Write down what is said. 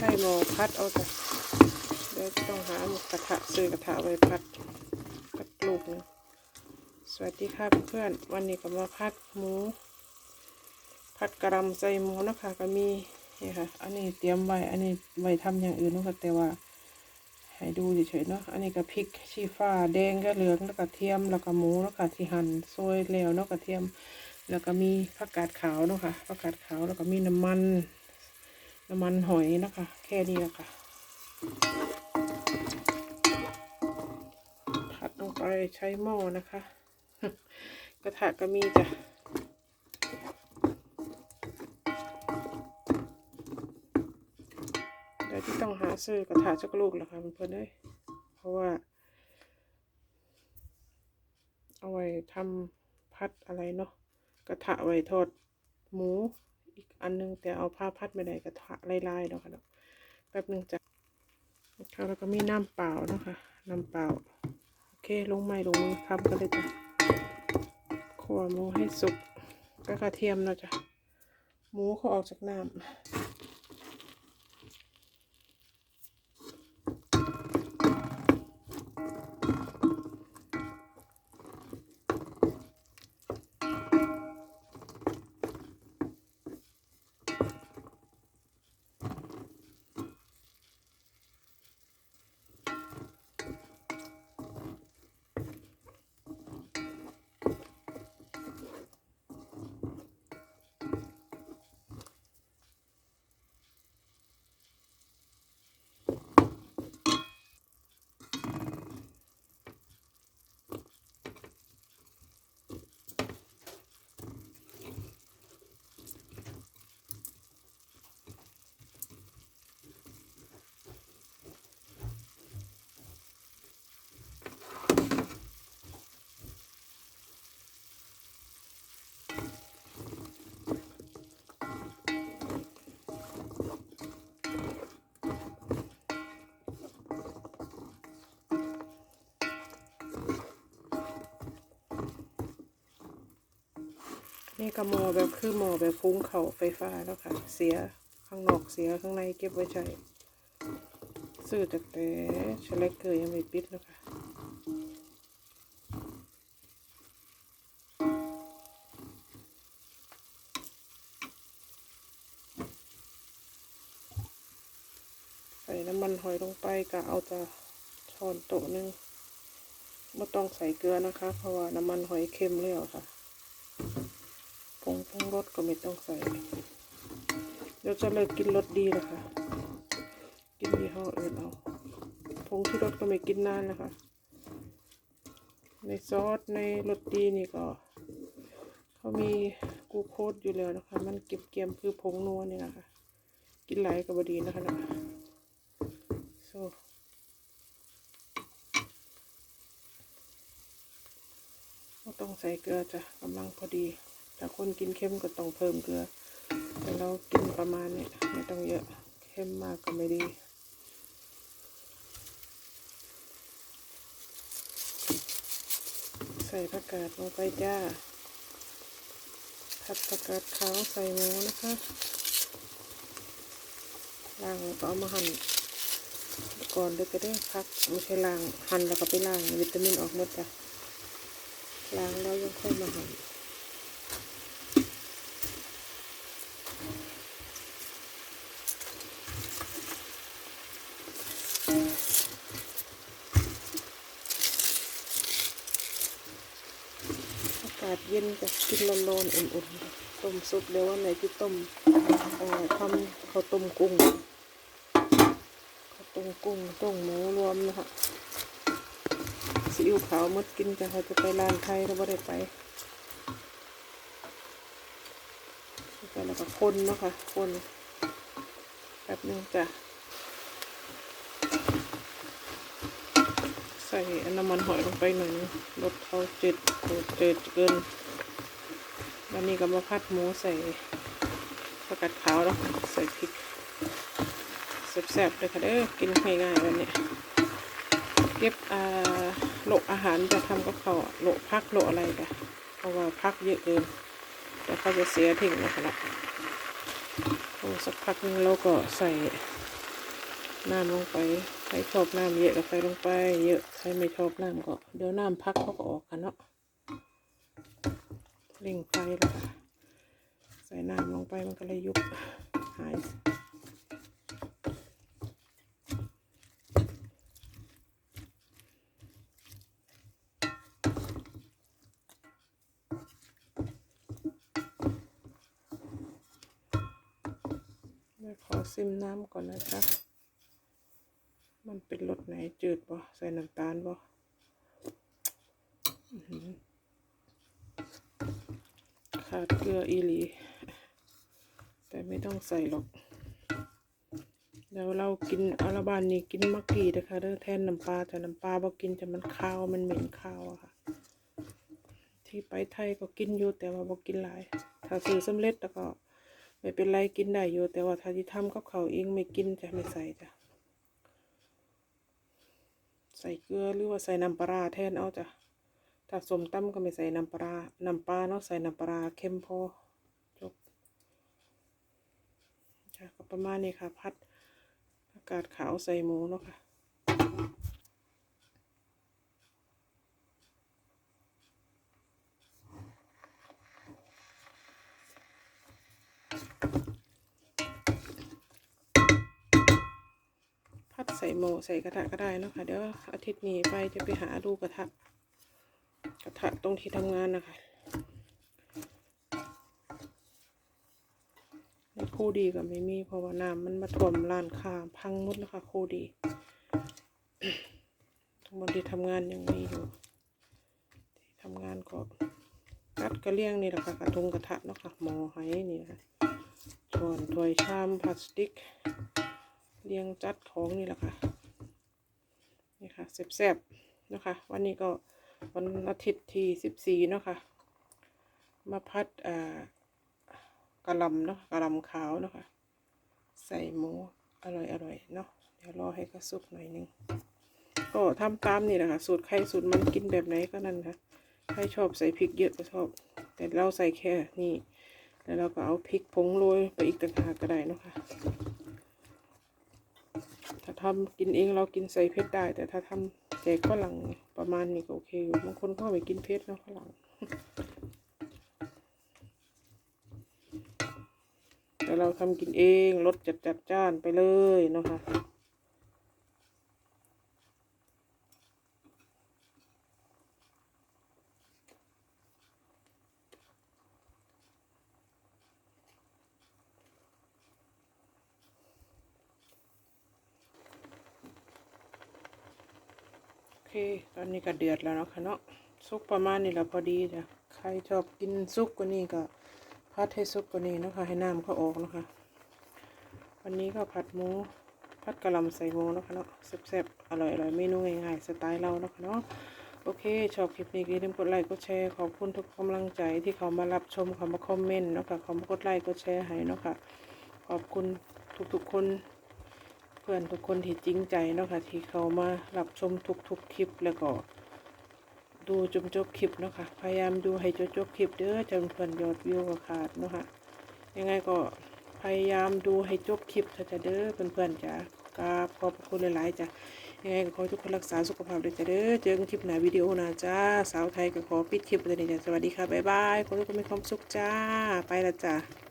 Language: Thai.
ใช่หมอพัดเอาแต่เดี๋ยวต้องหาหมกกระทะซื้อกระทะไว้พัดพัดลูกนึงสวัสดีค่ะเพื่อนวันนี้ก็มาพัดหมู พัดกระหลำใส่หมูนะคะก็มีนี่ค่ะ อันนี้เตรียมไว้อันนี้ไว้ทำอย่างอื่นนะคะแต่ว่าให้ดูเฉยๆเนาะ อันนี้ก็พริกชี้ฟ้าแดงก็เหลืองแล้วก็เทียมแล้วก็หมูแล้วก็ที่หั่นซอยแล้วเนาะกระเทียม แล้วก็มีผักกาดขาวเนาะค่ะผักกาดขาวแล้วก็มีน้ำมัน น้ำมันหอยนะคะ แค่นี้แหละค่ะผัดลงไปใช้หม้อนะคะ กระทะก็มีจ้ะเดี๋ยวที่ต้องหาซื้อกระถาจักลูกแหละค่ะเพื่อนๆเอ้ยเพราะว่า เอาไว้ทำพัดอะไรเนาะกระทะไว้ทอดหมู อีกอันนึงแต่เอาผ้าพัดไม่ได้กระทะลายๆเนาะค่ะเนาะแป๊บหนึ่งจ้ะค่ะแล้วก็มีน้ำเปล่าเนาะค่ะน้ำเปล่าโอเคลงไม้ลงมือทำกันเลยจ้ะขัวหมูให้สุกก็กระเทียมเนาะจ้ะหมูเขาออกจากน้ำ นี่ก็หมอแบบคือหมอแบบพุ้งเข่าไฟฟ้าแล้วค่ะ เสียข้างนอกเสียข้างในเก็บไว้ใช้ซื้อจากแต่ชเล็กเกยยังไม่ปิดแล้วค่ะใส่น้ำมันหอยลงไปก็เอาจะช้อนโต๊ะนึงไม่ต้องใส่เกลือนะคะ เพราะว่าน้ำมันหอยเค็มแล้วค่ะ ปรุงรสก็ไม่ต้องใส่ เดี๋ยวจะเลิกกินรสดีเลยค่ะกินยี่ห้ออื่นเอาผงที่รสก็ไม่กินนานนะคะ ในซอสในรสดีนี่ก็เขามีกูโคสอยู่แล้วนะคะ มันเก็บเกียมคือผงนัวเนี่ยนะคะ กินหลายก็บดีนะคะนะโซ่ไม่ต้องใส่เกลือจ้ะกำลังพอดี ถ้าคนกินเค็มก็ต้องเพิ่มเกลือ แต่เรากินประมาณนี้ไม่ต้องเยอะเค็มมากก็ไม่ดีใส่ผักกาดลงไปจ้า ผัดผักกาดขาวใส่หมูนะคะล้างแล้วก็เอามาหั่นก่อนเลยก็ได้พักไม่ใช่ล้างหั่นแล้วก็ไปล้างวิตามินออกหมดจ้ะล้างแล้วยังค่อยมาหั่น อากาศเย็นจะกินร้อนๆอุ่นๆต้มซุปเดี๋ยววันไหนที่ต้มทำข้าวต้มกุ้งข้าวต้มกุ้งต้มหมูรวมนะคะซีอิ๊วขาวมดกินจะเขาจะไปร้านไทยเราไม่ได้ไปไปแล้วก็คนเนาะค่ะคนแบบนึงจ้ะใส่น้ำมันหอยลงไปหน่อยลดเขาเจืดเจืดเกิน วันนี้ก็มาพัดหมูใส่ผักกาดขาวแล้วใส่พริกแซ่บๆเลยค่ะเด้อกินง่ายๆวันนี้เก็บอ่าโลกอาหารจะทำกับเขาวอะโลกพักโลกอะไรกันเพราะว่าพักเยอะเกินแต่เขาจะเสียทิ้งนะคะละโอ้สักพักนึงเราก็ใส่น้ำลงไปใครชอบน้ำเยอะก็ใส่ลงไป เยอะใครไม่ชอบน้ำก็เดี๋ยวน้ำพักเขาก็ออกกันเนาะ เร่งไฟแล้วค่ะใส่น้ำลงไปมันก็เลยยุบหายเดี๋ยขอซิมน้ำก่อนนะคะมันเป็นรสไหนจืดบ่ใส่น้ำตาลบ่ ขาดเกลืออีหลี แต่ไม่ต้องใส่หรอก แล้วเรากินอาราบานนี่กินมักกี้นะคะเด้อแทนน้ำปลาแต่น้ำปลาบ่กินจะมันคาวมันเหม็นคาวอะค่ะ ที่ไปไทยก็กินอยู่แต่ว่าบ่กินหลาย ถ้าซื้อสำเร็จแล้วก็ ไม่เป็นไรกินได้อยู่แต่ว่าถ้าที่ทำกับเขาวเองไม่กินจะไม่ใส่จ้ะใส่เกลือหรือว่าใส่น้ำปลาแทนเอาจ้ะ ถ้าสมตั้มก็ไม่ใส่น้ำปลา น้ำปลาเนาะใส่น้ำปลาเค็มพอจบจ้ะก็ประมาณนี้ค่ะพัดอากาศขาวใส่หมูเนาะค่ะพัดใส่โมใส่กระทะก็ได้เนอะค่ะเดี๋ยวอาทิตย์นี้ไปจะไปหาดูกระทะ กระทะตรงที่ทำงานนะคะในคู่ดีก็ไม่มีเพราะว่าน้ำมันมาท่วมร้านค้าพังหมดแล้วค่ะคู่ดีทั้งหมดที่ทำงานยังมีอยู่ที่ทำงานก็กัดกระเลี่ยงนี่แหละค่ะกระทงกระทะเนาะค่ะหม้อไห้นี่นะคะช้อนถ้วยชามพลาสติก เรียงจัดของนี่แหละค่ะนี่ค่ะแซ่บๆนะคะวันนี้ก็ วันอาทิตย์ที่สิบสี่เนาะค่ะ มาพัดอ่ากะหล่ำเนาะกะหล่ำขาวเนาะค่ะ ใส่หมูอร่อยอร่อยเนาะเดี๋ยวรอให้กระสุกหน่อยนึง ก็ทำตามนี่แหละค่ะสูตรใครสูตรมันกินแบบไหนก็นั่นค่ะใครชอบใส่พริกเยอะก็ชอบ แต่เราใส่แค่นี่แล้วเราก็เอาพริกผงโรยไปอีกต่างหากก็ได้นะคะถ้าทำกินเองเรากินใส่เผ็ดได้ แต่ถ้าทำ แจกฝรั่งประมาณนี้ก็โอเคอยู่บางคนก็ไปกินเผ็ดเนาะฝรั่งแต่เราทำกินเองรสจัดจัดจ้านไปเลยนะคะ ตอนนี้ก็เดือดแล้วเนาะค่ะเนาะซุกประมาณนี้แหละพอดีจ้ะใครชอบกินซุกกว่านี้ก็พัดให้ซุกกว่านี้นะคะให้น้ำเขาออกนะคะวันนี้ก็ผัดหมูผัดกะหล่ำใส่หมูนะคะเนาะแซ่บๆอร่อยๆเมนูง่ายๆสไตล์เราเนาะคะเนาะโอเค ชอบคลิปนี้ก็อย่าลืมกดไลค์กดแชร์ขอบคุณทุกกำลังใจที่เขามารับชมเขามาคอมเมนต์เนาะค่ะเขามากดไลค์กดแชร์ให้เนาะค่ะขอบคุณทุกๆคน พื่อนทุกคนที่จริงใจเนาะค่ะที่เขามารับชมทุกๆคลิปแล้วก็ ดูจนจบคลิปเนาะค่ะพยายามดูให้จนจบคลิปเด้อจนเพื่อนยอดวิวก็ขาดเนาะค่ะยังไงก็พยายามดูให้จบคลิปถ้าจะเด้อเพื่อนๆจ้ะกราบขอบคุณหลายๆจ้ะยังไงก็ขอทุกคนรักษาสุขภาพด้วยจ้ะเด้อเจอกันคลิปหน้าวิดีโอหน้าจ้าสาวไทยก็ขอปิดคลิปเลยจ้ะสวัสดีค่ะบ๊ายบายขอทุกคนมีความสุขจ้าไปละจ้ะ